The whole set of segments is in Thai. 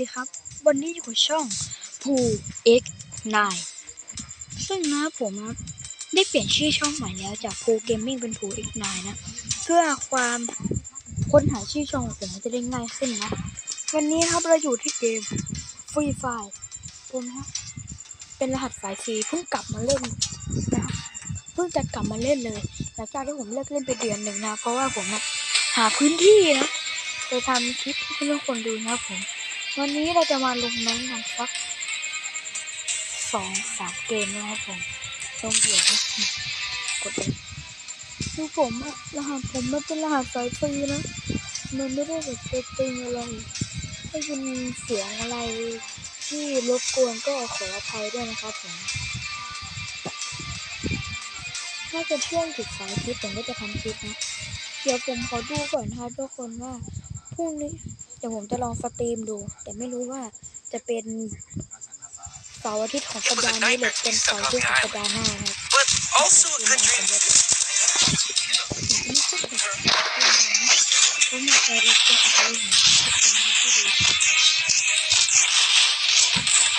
ดีครับ วันนี้อยู่กับช่อง Pu X 9ซึ่งนะผมนะได้เปลี่ยนชื่อช่องใหม่แล้วจาก Pu Gaming เป็น Pu X 9นะ เพื่อความค้นหาชื่อช่องของผมจะได้ง่ายขึ้นนะ วันนี้ครับเราอยู่ที่เกม Free Fire ผมนะเป็นรหัสสายฟรีเพิ่งกลับมาเล่นนะครับเพิ่งจะกลับมาเล่นเลยหลังจากที่ผมเลิกเล่นไปเดือนหนึ่งนะเพราะว่าผมอะหาพื้นที่นะไปทำคลิปให้ทุกคนดูนะครับผม วันนี้เราจะมาลงน้ำกันสักสองสามเกมนะครับผมลงเดี๋ยวนะกดเลยคือผมอะรหัสผมมันเป็นรหัสสายฟรีนะมันไม่ได้แบบเป็นตึงอะไรถ้าคุณเสียงอะไรที่รบกวนก็ขออภัยด้วยนะครับผมถ้าเป็นช่วงจุดสายคลิปผมก็จะทำคลิปนะ เดี๋ยวผมขอดูก่อนนะครับทุกคนว่าพรุ่งนี้ เดี๋ยวผมจะลองสตรีมดู แต่ไม่รู้ว่าจะเป็นเสาร์อาทิตย์ของสัปดาห์นี้หรือเป็นเสาร์อาทิตย์ของสัปดาห์หน้านะครับ but also a good dream. ผมไม่เคยรู้จักอะไรของที่ดี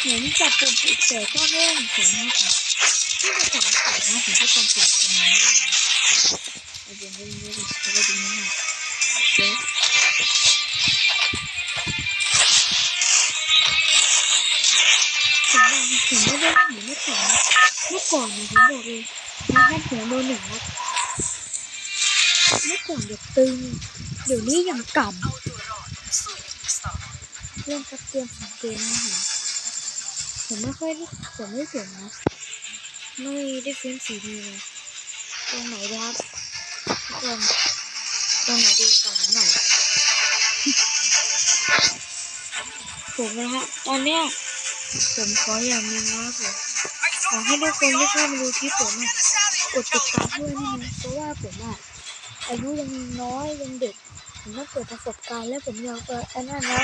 เหมือนจับปุ่มปิดแต่ก็เริ่มเสียงนะครับที่จะสั่งเสียงนะผมก็จำปุ่มตรงนี้ได้นะเอาเดี๋ย ก่อนเนี่ยผมบอกเลยนะให้หัวโดนหนึ่งนะเมื่อก่อนเด็กตึง เดี๋ยวนี้ยังกำเล่นสักเกมสองเกมนะผมผมไม่ค่อยได้ผมไม่เก่งนะ ไม่ได้ฟื้นสีดีเลยตรงไหนดีครับทุกคนตรงไหนดีต่อหน่อยผมนะฮะตอนเนี้ยผมขออย่างหนึงนะผม อให้ทุกคนที่เข้ามาดูคลิปผมอะกดติดตามด้วยนะนะเพราะว่าผมอะอายุยังน้อยยังเด็กผมต้องเปิดประสบการณ์แล้วผมอยากเปิดอันนั้นแล้ว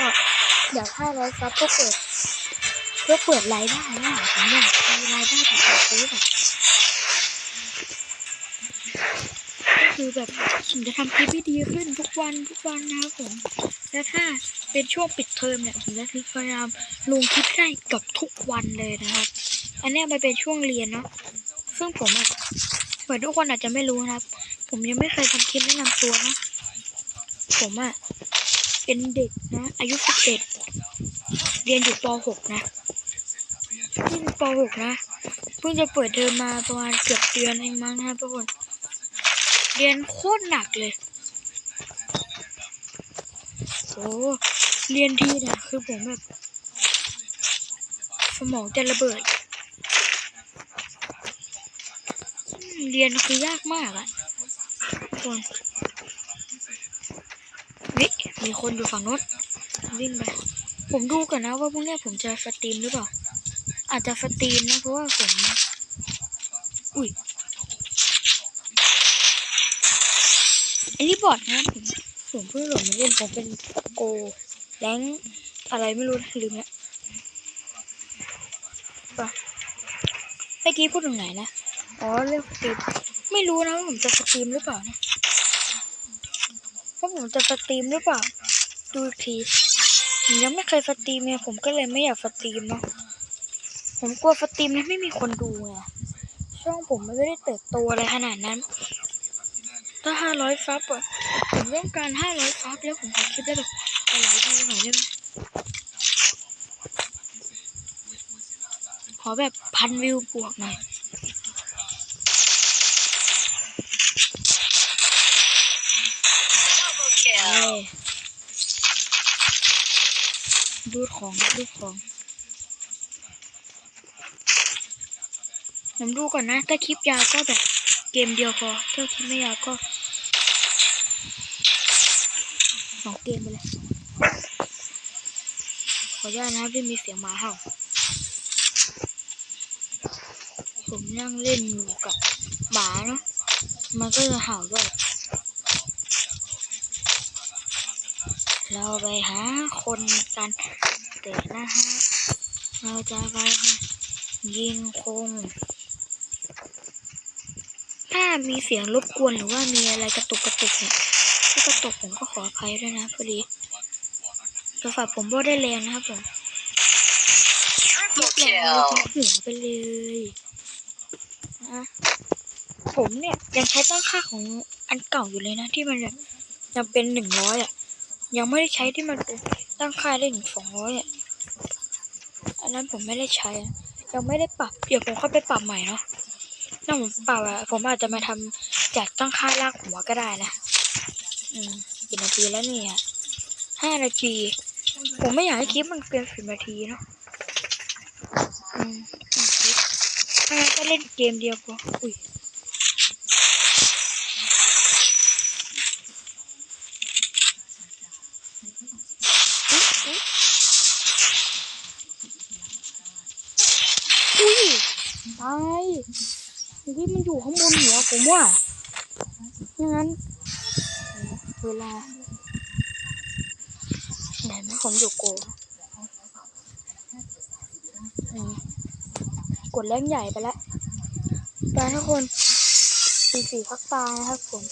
อยากห้าร้อยซับก็เปิดเพื่อเปิดรายได้นะผมอยากมีรายได้จากการซื้อแบบก็คือแบบผมจะทำคลิปที่ดีขึ้นทุกวันทุกวันนะครับผมแล้วถ้าเป็นช่วงปิดเทอมเนี่ยผมจะพยายามลงคลิปได้กับทุกวันเลยนะครับ อันนี้มันเป็นช่วงเรียนเนาะซึ่งผมอะเหมือนทุกคนอาจจะไม่รู้นะครับ ผมยังไม่เคยทำคลิปแนะนำตัวนะผมอะเป็นเด็กนะ อายุสิบเอ็ดเรียนอยู่ป .6 นะนี่เป็นป .6 นะเพิ่งจะเปิดเทอมมาประมาณเกือบเดือนเองมั้งนะทุกคน เรียนโคตรหนักเลยโอ้เรียนทีเนี่ยคือผมแบบสมองจะระเบิด เรียนคือยากมากอะคนนี่มีคนอยู่ฝั่งโน้นวิ่งไป ผมดูก่อนนะว่าพรุ่งนี้ผมจะสตรีมหรือเปล่า อาจจะสตรีมนะเพราะว่าผม อุ้ยอันนี้บอทนะผมผมเพิ่งโหลดมาเล่นผมเป็นโกแรงอะไรไม่รู้นะลืมแล้วไปเมื่อกี้พูดถึงไหนนะ อ๋อเรื่องสตรีมไม่รู้นะว่าผมจะสตรีมหรือเปล่านะว่าผมจะสตรีมหรือเปล่า ดูทีผมยังไม่เคยสตรีมไงผมก็เลยไม่อยากสตรีมเนาะผมกลัวสตรีมแล้วไม่มีคนดูไงช่องผมมันไม่ได้เติบโตอะไรขนาดนั้น ถ้าห้าร้อยซับอะผมต้องการห้าร้อยซับแล้วผมขอคลิปได้แบบหลายวิวหน่อยได้ไหมขอแบบพันวิวบวกหน่อย ของดูของผมดูก่อนนะ ถ้าคลิปยาวก็แบบ เกมเดียวพอถ้าคลิปไม่ยาวก็สองเกมไปเลย ขออนุญาตนะที่มีเสียงหมาเห่า ผมนั่งเล่นอยู่กับหมาเนาะ มันก็จะเห่าด้วย เราไปหาคนกัน เด็กนะฮะ เราจะไปยิงคง ถ้ามีเสียงรบกวนหรือว่ามีอะไรกระตุกกระตุกเนี่ยถ้ากระตุกผมก็ขออภัยด้วยนะพอดีโทรศัพท์ผมโบได้แรงนะครับผม Triple แล้ว kill. หัวไปเลยนะผมเนี่ยยังใช้ตั้งค่าของอันเก่าอยู่เลยนะที่มันแบบยังเป็นหนึ่งร้อยอะ ยังไม่ได้ใช้ที่มันเป็นตั้งค่าได้ถึงสองร้อยอะอันนั้นผมไม่ได้ใช้ ยังไม่ได้ปรับเดี๋ยวผมเข้าไปปรับใหม่เนาะถ้าผมปรับอะผมอาจจะมาทำจากตั้งค่าลากหัวก็ได้นะอืมกี่นาทีแล้วเนี่ยห้านาที ผมไม่อยากให้คลิปมันเกินสิบนาทีเนาะอืมโอเคถ้างั้นก็เล่นเกมเดียวพออุ้ยอุ๊ยอุ้ย ตายที่มันอยู่ข้างบนหัวผมว่างั้น เวลาไหนไหมผมอยู่โกกดแรงใหญ่ไปแล้วไปทุกคนสีสีพักตานะครับผม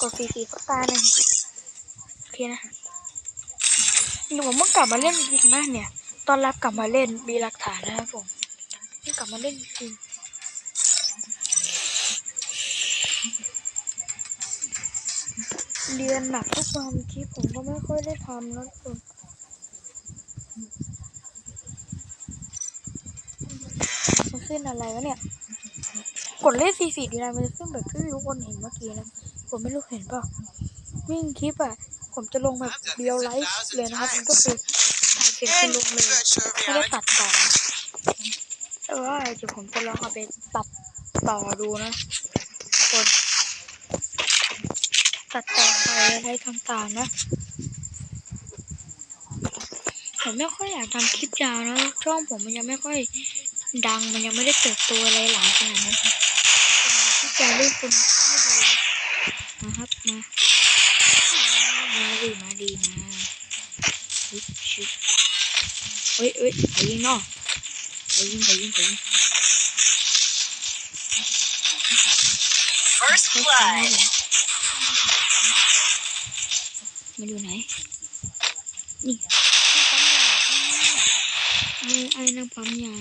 กดสีสีพักตาหนึ่งโอเคนะหนูผมเมื่อกลับมาเล่นจริงๆนะเนี่ย ตอนรับกลับมาเล่นมีหลักฐานนะครับผม กลับมาเล่นจริงเรียนหนักทุกวันคลิปผมก็ไม่ค่อยได้ทำนะทุกคนมันขึ้นอะไรวะเนี่ย กดเลขสี่สี่ดีนะมันจะขึ้นแบบที่ทุกคนเห็นเมื่อกี้นะ ผมไม่รู้เห็นเปล่าวิ่งคลิปอะ ผมจะลงแบบเดียวไลฟ์เลยนะครับมันก็คือถ่ายเสร็จคือลงเลย ไม่ได้ตัดต่อ แต่ว่าเดี๋ยวผมจะลองเอาไปตัดต่อดูนะทุกคนตัดต่อไปอะไรต่างๆนะผมไม่ค่อยอยากทำคลิปยาวนะช่องผมมันยังไม่ค่อยดังมันยังไม่ได้เติบโตอะไรหลายขนาดนั้นค่ะที่จะเล่นคนไม่ดีนะมาครับมามาดีมาดีมาชิบชิบเอ้ยเอ้ยไปยิงเนาะ ไปยิงไปยิงไปยิง First เข้าไป blood. มันอยู่ไหน นี่นั่งปั๊มยาไอ้ไอ้นั่งปั๊มยา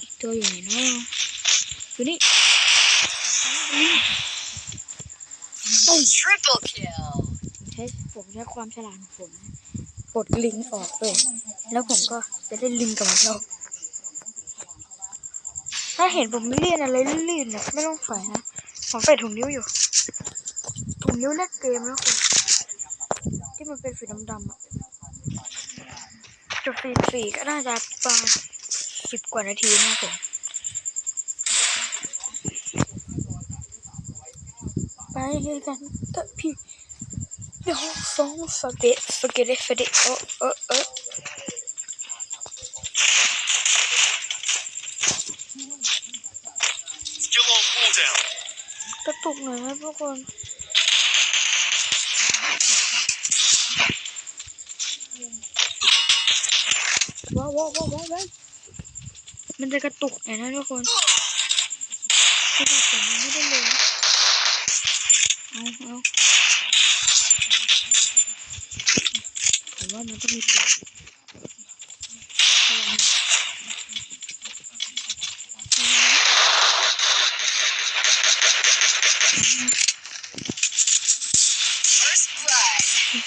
อีกตัวอยู่ไหนเนาะอยู่นี่นี่โอ้ย Triple kill. ใช้ผมใช้ความฉลาดของผมนะปลดลิงออกเลยแล้วผมก็จะได้ลิงกับมันเราถ้าเห็นผมเลี่ยนอะไรลื่นๆเนี่ยไม่ต้องใส่นะ ผมใส่ถุงนิ้วอยู่ ถุงนิ้วเล่นเกมนะคุณที่มันเป็นสีดำๆอะจุดสีสีก็น่าจะประมาณสิบกว่านาทีนะผมไปกันเถอะพี่เดี๋ยวสองสเปสเกตเฟเดโอเออเออ ทุกคนว้าวว้าวว้าวว้าวว้าวมันจะกระตุกหน่นะทุกคนที่แบบผมยังไม่ได้เลยนะเอาเอาผมว่ามันต้องมีตุก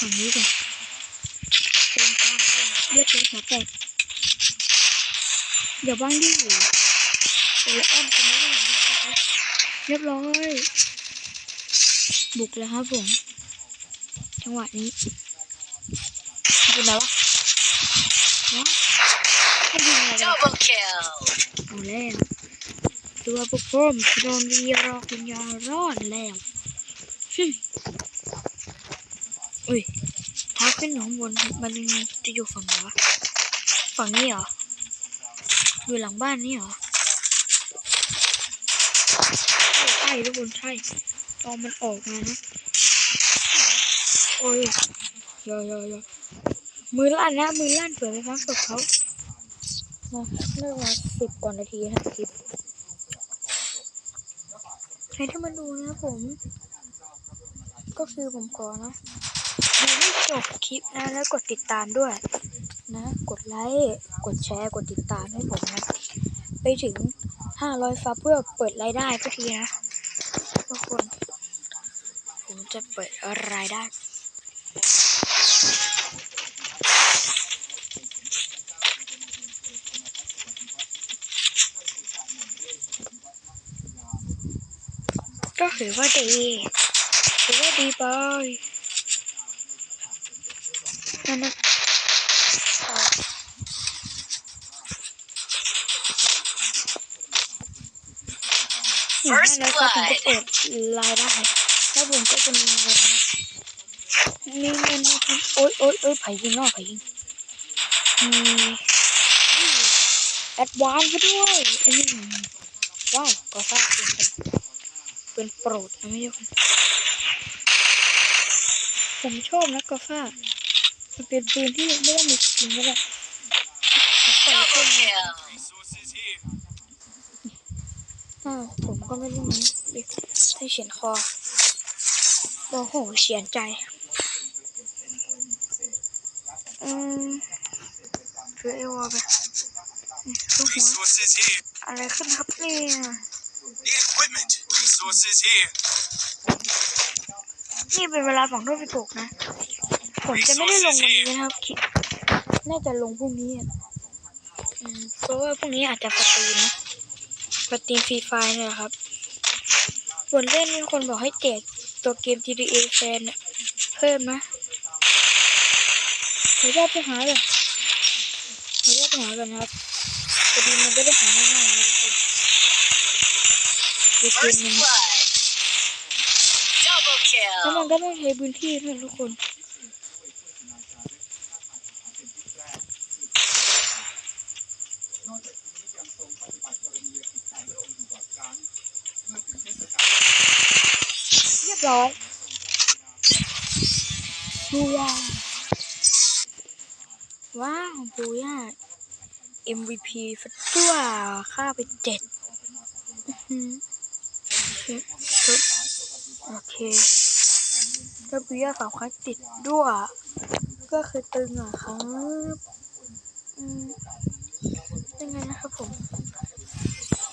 ฝั่งนี้ก่อนเป็นข้างเลือดเป็นหัวแตกเดี๋ยวบ้างดิเดี๋ยวอ้อมกันไม่ได้หรอกนะครับเรียบร้อย บุกแล้วครับผม จังหวะนี้เป็นไรวะวะให้ยิงอะไรกัน Double kill. เอาแล้วตัวพวกผมโดนวีรอกวิญญาณรอดแล้วฮึ่มอุ้ยถ้า ขึ้นอยู่ข้างบน มันจะอยู่ฝั่งไหนวะ ฝั่งนี้เหรอ อยู่หลังบ้านนี่เหรอใช่ทุกคนใช่ตอนมันออกมานะ โอ้ยยอยอยอมือลั่นนะ มือลั่นเปิดไปฟังศพเขามาเลิกมาสิบกว่านาทีนะคลิปใครที่มาดูนะผม ก็คือผมขอนะ จบคลิปนะแล้วกดติดตามด้วย นะ กดไลค์กดแชร์กดติดตามให้ผมนะไปถึง500ซับเพื่อเปิดรายได้ก็ทีนะทุกคนผมจะเปิดรายได้ก็ถือว่าดีถือว่าดีไป นนะเอาอย่างนั้นแล้วครับผมก็เปิดรายได้แล้วผมก็จะมีเงินนะมีเงินนะครับโอ๊ยโอ๊ยโอ๊ยไผ่ยิงนอกไผ่ยิงมีแอดวานซ์ด้วยอันนี้ว้าวก็ทราบเป็นเป็นโปรดนะไม่ใช่คนผมชอบนะกาฟ้า มันเป็นปืนที่ไม่ต้องมีสกินก็ได้ผมปล่อยขึ้ Double นมา kill. Resources here. อ่าผมก็ไม่รู้เหมือนกันได้เขียนคอโอ้โหเสียใจ อืมคือไอวอลไปนี่ลูกหัว Resources here. อะไรขึ้นครับเนี่ย Need equipment. Resources here. นี่เป็นเวลาฝั่งทุ่มสิบหกนะ ผมจะไม่ได้ลงวันนี้นะครับคลิปน่าจะลงพรุ่งนี้อะอืมเพราะว่าพรุ่งนี้อาจจะสตรีมนะสตรีมฟรีไฟเนี่ยแหละครับบนเล่นมีคนบอกให้แจกตัวเกม GTA แฟนเนี่ยเพิ่มนะขออนุญาตไปหาเลยขออนุญาตไปหากันนะครับพอดีมันไม่ได้หาง่ายๆนะทุกคนดูเกม First มัน blood. Double แล้วมัน kill. ก็ต้องใช้พื้นที่ด้วยทุกคน เรียบร้อยบูย่าว้าวบูย่า MVP ฟัดตัวค่าไปเจ็ดอื้อหือชุดชุดโอเคแล้วบูย่าสามครั้งติดด้วย ก็คือตึงอะครับ ยังไงนะครับผม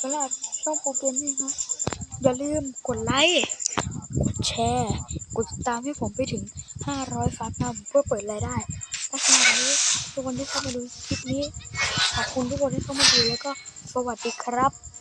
สำหรับช่องโปรเกมนี่ครับอย่าลืมกดไลค์กดแชร์ กดติดตามให้ผมไปถึง 500ฟับนะผมเพื่อเปิดรายได้และขณะนี้ทุกคนที่เข้ามาดูคลิปนี้ขอบคุณทุกคนที่เข้ามาดูแล้วก็สวัสดีครับ